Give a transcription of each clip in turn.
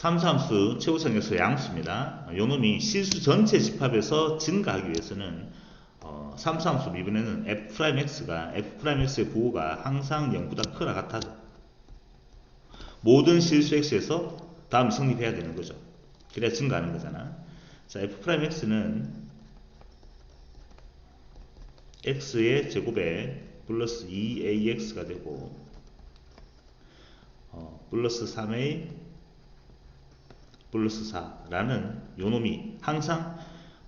삼삼수 최고성에서 양수입니다. 요 놈이 실수 전체 집합에서 증가하기 위해서는 어, 삼삼수 이번에는 f'x가 f'x의 부호가 항상 0보다 크나 같아져. 모든 실수 x에서 다음 성립해야 되는 거죠. 그래야 증가하는 거잖아. 자, f'x는 x의 제곱에 플러스 2ax가 되고 어, 플러스 3a 플러스 4라는 요놈이 항상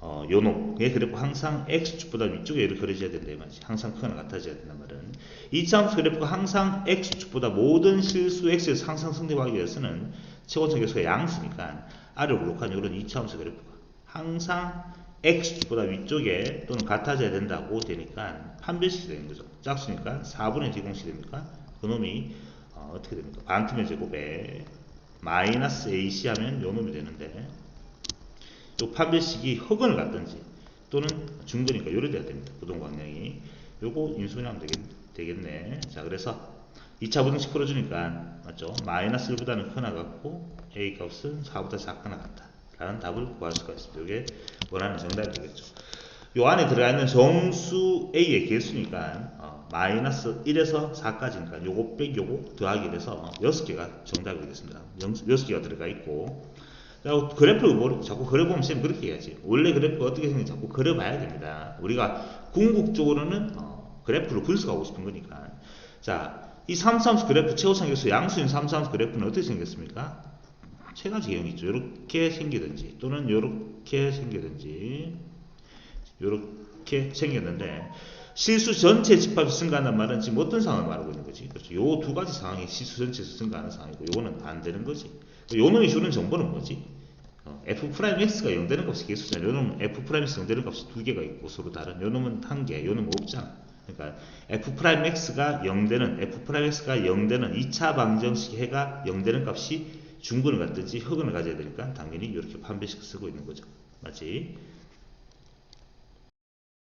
어, 요놈의 그래프 항상 x축보다 위쪽에 얘를 그려줘야 된다 이 말이지. 항상 크거나 같아져야 된단 말은. 이차함수 그래프가 항상 x축보다 모든 실수 x에서 항상 성립하기 위해서는 최고점 계수가 양수니까 아래로 블록한 이런 이차함수 그래프가 항상 x축보다 위쪽에 또는 같아져야 된다고 되니까 판별식이 되는 거죠. 짝수니까 4분의 d공식이 됩니까 그놈이 어, 어떻게 됩니까? 반틈의 제곱에 마이너스 AC 하면 요 놈이 되는데 요 판별식이 흑원을 갖든지 또는 중도니까 요래 돼야 됩니다. 부동 방향이 요거 인수분해하면 되겠, 되겠네. 자 그래서 2차 부등식 풀어주니까 맞죠? 마이너스 1보다는 크나 같고 A 값은 4보다 작거나 같다. 라는 답을 구할 수가 있습니다. 이게 원하는 정답이 되겠죠. 요 안에 들어가 있는 정수 A의 개수니까 어, 마이너스 1에서 4까지니까 요거 빼기 요거 더하기 이래서 6개가 정답이 되겠습니다. 6개가 들어가 있고 자, 그래프를 모르, 자꾸 그려보면 쌤 그렇게 해야지. 원래 그래프가 어떻게 생긴지 자꾸 그려봐야 됩니다. 우리가 궁극적으로는 어, 그래프를 분석하고 싶은 거니까. 자, 이 삼삼수 그래프 최고상계수 양수인 삼삼수 그래프는 어떻게 생겼습니까? 세 가지 개형이 있죠. 이렇게 생기든지 또는 이렇게 생기든지 이렇게 생겼는데 실수 전체 집합이 증가한다는 말은 지금 어떤 상황을 말하고 있는 거지? 그렇죠. 요 두 가지 상황이 실수 전체에서 증가하는 상황이고 요거는 안 되는 거지. 요 놈이 주는 정보는 뭐지? 어, f'x가 0되는 값이 개수잖아. 요 놈은 f'x 0되는 값이 두 개가 있고 서로 다른. 요 놈은 한 개, 요 놈은 없잖아. 그러니까 f'x가 0되는 f'x가 0되는 2차 방정식 해가 0되는 값이 중근을 갖든지 흑은을 가져야 되니까 당연히 이렇게 판별식 쓰고 있는 거죠. 맞지?